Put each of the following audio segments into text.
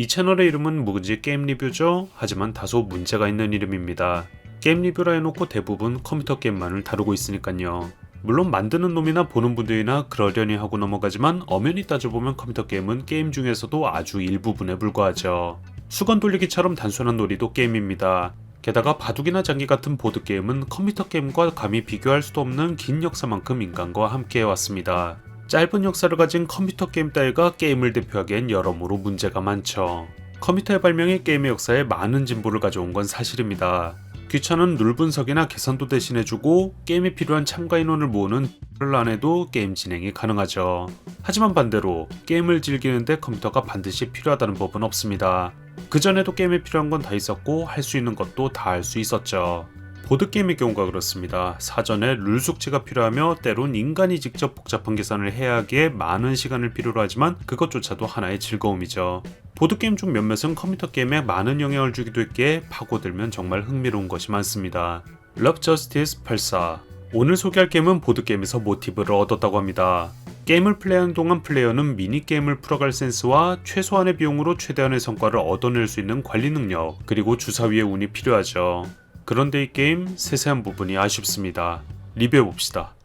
이 채널의 이름은 묵은지 게임 리뷰죠. 하지만 다소 문제가 있는 이름입니다. 게임 리뷰라 해놓고 대부분 컴퓨터 게임만을 다루고 있으니까요. 물론 만드는 놈이나 보는 분들이나 그러려니 하고 넘어가지만 엄연히 따져보면 컴퓨터 게임은 게임 중에서도 아주 일부분에 불과하죠. 수건 돌리기처럼 단순한 놀이도 게임입니다. 게다가 바둑이나 장기 같은 보드게임은 컴퓨터 게임과 감히 비교할 수도 없는 긴 역사만큼 인간과 함께 해 왔습니다. 짧은 역사를 가진 컴퓨터 게임 따위가 게임을 대표하기엔 여러모로 문제가 많죠. 컴퓨터의 발명이 게임의 역사에 많은 진보를 가져온 건 사실입니다. 귀찮은 룰 분석이나 계산도 대신해주고 게임에 필요한 참가 인원을 모으는 를안 해도 게임 진행이 가능하죠. 하지만 반대로 게임을 즐기는데 컴퓨터가 반드시 필요하다는 법은 없습니다. 그전에도 게임에 필요한 건 다 있었고 할 수 있는 것도 다 할 수 있었죠. 보드게임의 경우가 그렇습니다. 사전에 룰 숙지가 필요하며 때론 인간이 직접 복잡한 계산을 해야 하기에 많은 시간을 필요로 하지만 그것조차도 하나의 즐거움이죠. 보드게임 중 몇몇은 컴퓨터 게임에 많은 영향을 주기도 했기에 파고들면 정말 흥미로운 것이 많습니다. Love Justice 84 오늘 소개할 게임은 보드게임에서 모티브를 얻었다고 합니다. 게임을 플레이하는 동안 플레이어는 미니게임을 풀어갈 센스와 최소한의 비용으로 최대한의 성과를 얻어낼 수 있는 관리 능력, 그리고 주사위의 운이 필요하죠. 그런데 이 게임 세세한 부분이 아쉽습니다. 리뷰해봅시다.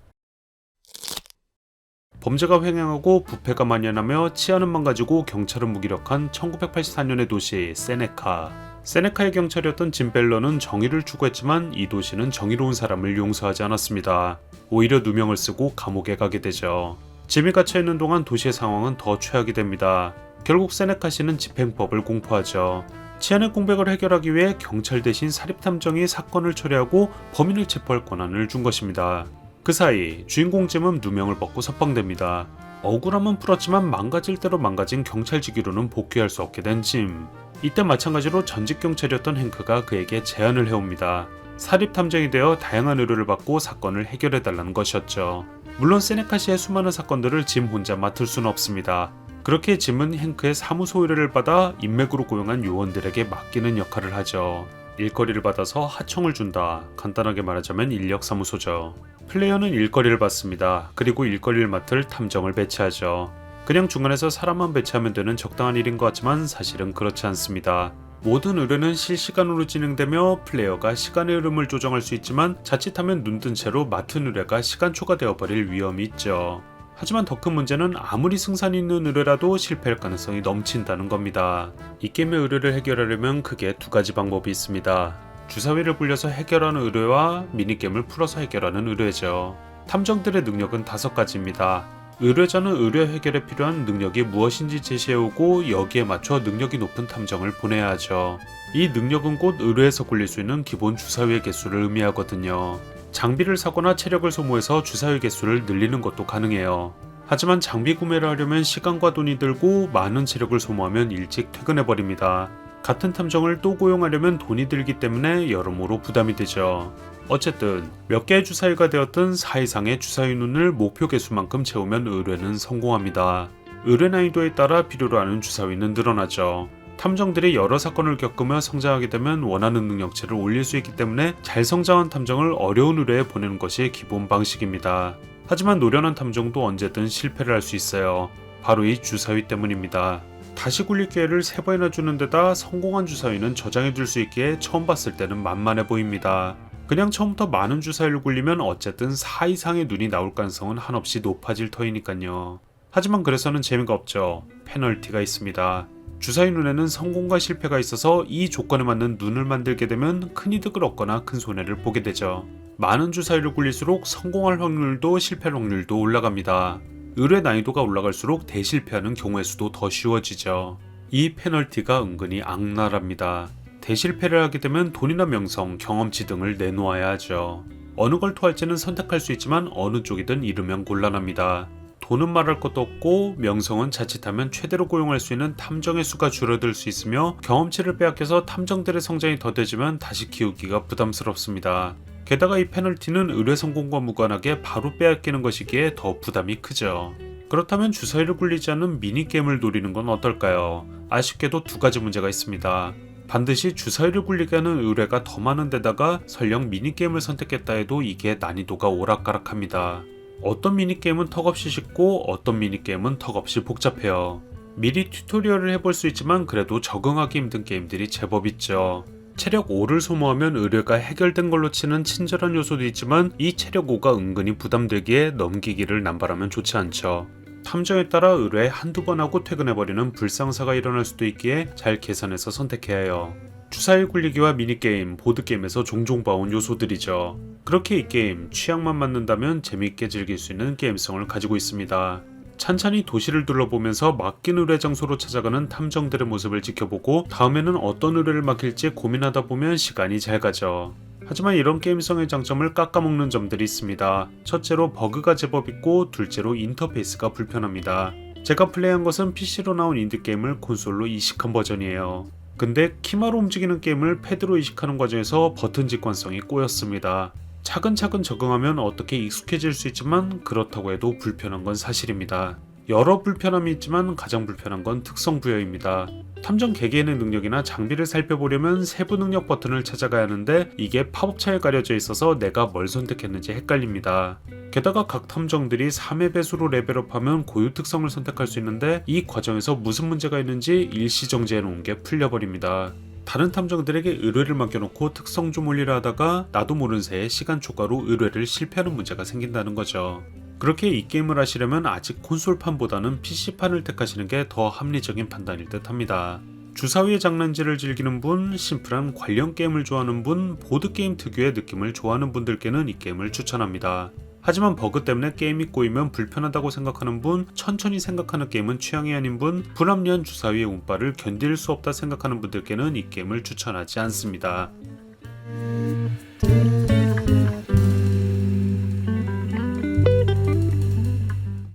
범죄가 횡행하고 부패가 만연하며 치안은 망 가지고 경찰은 무기력한 1984년의 도시 세네카. 세네카의 경찰이었던 짐 벨러는 정의를 추구했지만 이 도시는 정의로운 사람을 용서하지 않았습니다. 오히려 누명을 쓰고 감옥에 가게 되죠. 짐이 갇혀 있는 동안 도시의 상황은 더 최악이 됩니다. 결국 세네카 씨는 집행법을 공포하죠. 치안의 공백을 해결하기 위해 경찰 대신 사립탐정이 사건을 처리하고 범인을 체포할 권한을 준 것입니다. 그 사이 주인공 짐은 누명을 벗고 석방됩니다. 억울함은 풀었지만 망가질 대로 망가진 경찰직위로는 복귀할 수 없게 된 짐. 이때 마찬가지로 전직 경찰이었던 행크가 그에게 제안을 해옵니다. 사립탐정이 되어 다양한 의뢰를 받고 사건을 해결해달라는 것이었죠. 물론 세네카 씨의 수많은 사건들을 짐 혼자 맡을 수는 없습니다. 그렇게 짐은 행크의 사무소 의뢰를 받아 인맥으로 고용한 요원들에게 맡기는 역할을 하죠. 일거리를 받아서 하청을 준다. 간단하게 말하자면 인력사무소죠. 플레이어는 일거리를 받습니다. 그리고 일거리를 맡을 탐정을 배치하죠. 그냥 중간에서 사람만 배치하면 되는 적당한 일인 것 같지만 사실은 그렇지 않습니다. 모든 의뢰는 실시간으로 진행되며 플레이어가 시간의 흐름을 조정할 수 있지만 자칫하면 눈뜬 채로 맡은 의뢰가 시간 초과되어 버릴 위험이 있죠. 하지만 더 큰 문제는 아무리 승산 있는 의뢰라도 실패할 가능성이 넘친다는 겁니다. 이 게임의 의뢰를 해결하려면 크게 두 가지 방법이 있습니다. 주사위를 굴려서 해결하는 의뢰와 미니게임을 풀어서 해결하는 의뢰죠. 탐정들의 능력은 다섯 가지입니다. 의뢰자는 의뢰 해결에 필요한 능력이 무엇인지 제시해오고 여기에 맞춰 능력이 높은 탐정을 보내야 하죠. 이 능력은 곧 의뢰에서 굴릴 수 있는 기본 주사위의 개수를 의미하거든요. 장비를 사거나 체력을 소모해서 주사위 개수를 늘리는 것도 가능해요. 하지만 장비 구매를 하려면 시간과 돈이 들고 많은 체력을 소모하면 일찍 퇴근해버립니다. 같은 탐정을 또 고용하려면 돈이 들기 때문에 여러모로 부담이 되죠. 어쨌든 몇 개의 주사위가 되었든 4 이상의 주사위 눈을 목표 개수만큼 채우면 의뢰는 성공합니다. 의뢰 난이도에 따라 필요로 하는 주사위는 늘어나죠. 탐정들이 여러 사건을 겪으며 성장하게 되면 원하는 능력치를 올릴 수 있기 때문에 잘 성장한 탐정을 어려운 의뢰에 보내는 것이 기본 방식입니다. 하지만 노련한 탐정도 언제든 실패를 할 수 있어요. 바로 이 주사위 때문입니다. 다시 굴릴 기회를 세 번이나 주는 데다 성공한 주사위는 저장해 둘 수 있기에 처음 봤을 때는 만만해 보입니다. 그냥 처음부터 많은 주사위를 굴리면 어쨌든 4 이상의 눈이 나올 가능성은 한없이 높아질 터이니까요. 하지만 그래서는 재미가 없죠. 페널티가 있습니다. 주사위 눈에는 성공과 실패가 있어서 이 조건에 맞는 눈을 만들게 되면 큰 이득을 얻거나 큰 손해를 보게 되죠. 많은 주사위를 굴릴수록 성공할 확률도 실패할 확률도 올라갑니다. 의뢰 난이도가 올라갈수록 대실패하는 경우의 수도 더 쉬워지죠. 이 페널티가 은근히 악랄합니다. 대실패를 하게 되면 돈이나 명성, 경험치 등을 내놓아야 하죠. 어느 걸 토할지는 선택할 수 있지만 어느 쪽이든 잃으면 곤란합니다. 돈은 말할 것도 없고 명성은 자칫하면 최대로 고용할 수 있는 탐정의 수가 줄어들 수 있으며 경험치를 빼앗겨서 탐정들의 성장이 더뎌지면 다시 키우기가 부담스럽습니다. 게다가 이 페널티는 의뢰 성공과 무관하게 바로 빼앗기는 것이기에 더 부담이 크죠. 그렇다면 주사위를 굴리지 않는 미니게임을 노리는 건 어떨까요? 아쉽게도 두 가지 문제가 있습니다. 반드시 주사위를 굴리게 하는 의뢰가 더 많은 데다가 설령 미니게임을 선택했다 해도 이게 난이도가 오락가락합니다. 어떤 미니게임은 턱없이 쉽고 어떤 미니게임은 턱없이 복잡해요. 미리 튜토리얼을 해볼 수 있지만 그래도 적응하기 힘든 게임들이 제법 있죠. 체력 5를 소모하면 의뢰가 해결된 걸로 치는 친절한 요소도 있지만 이 체력 5가 은근히 부담되기에 넘기기를 남발하면 좋지 않죠. 탐정에 따라 의뢰 한두 번 하고 퇴근해버리는 불상사가 일어날 수도 있기에 잘 계산해서 선택해야 해요. 주사위 굴리기와 미니게임, 보드게임에서 종종 봐온 요소들이죠. 그렇게 이 게임 취향만 맞는다면 재미있게 즐길 수 있는 게임성을 가지고 있습니다. 찬찬히 도시를 둘러보면서 맡긴 의뢰 장소로 찾아가는 탐정들의 모습을 지켜보고 다음에는 어떤 의뢰를 맡길지 고민하다 보면 시간이 잘 가죠. 하지만 이런 게임성의 장점을 깎아먹는 점들이 있습니다. 첫째로 버그가 제법 있고 둘째로 인터페이스가 불편합니다. 제가 플레이한 것은 PC로 나온 인디게임을 콘솔로 이식한 버전이에요. 근데 키마로 움직이는 게임을 패드로 이식하는 과정에서 버튼 직관성이 꼬였습니다. 차근차근 적응하면 어떻게 익숙해질 수 있지만 그렇다고 해도 불편한 건 사실입니다. 여러 불편함이 있지만 가장 불편한 건 특성 부여입니다. 탐정 개개인의 능력이나 장비를 살펴보려면 세부 능력 버튼을 찾아가야 하는데 이게 팝업 창에 가려져 있어서 내가 뭘 선택했는지 헷갈립니다. 게다가 각 탐정들이 3의 배수로 레벨업하면 고유 특성을 선택할 수 있는데 이 과정에서 무슨 문제가 있는지 일시 정지해 놓은 게 풀려버립니다. 다른 탐정들에게 의뢰를 맡겨놓고 특성 좀 올리려 하다가 나도 모른 새에 시간 초과로 의뢰를 실패하는 문제가 생긴다는 거죠. 그렇게 이 게임을 하시려면 아직 콘솔판보다는 PC판을 택하시는 게 더 합리적인 판단일 듯 합니다. 주사위의 장난질을 즐기는 분, 심플한 관련 게임을 좋아하는 분, 보드게임 특유의 느낌을 좋아하는 분들께는 이 게임을 추천합니다. 하지만 버그 때문에 게임이 꼬이면 불편하다고 생각하는 분, 천천히 생각하는 게임은 취향이 아닌 분, 불합리한 주사위의 운빨을 견딜 수 없다 생각하는 분들께는 이 게임을 추천하지 않습니다.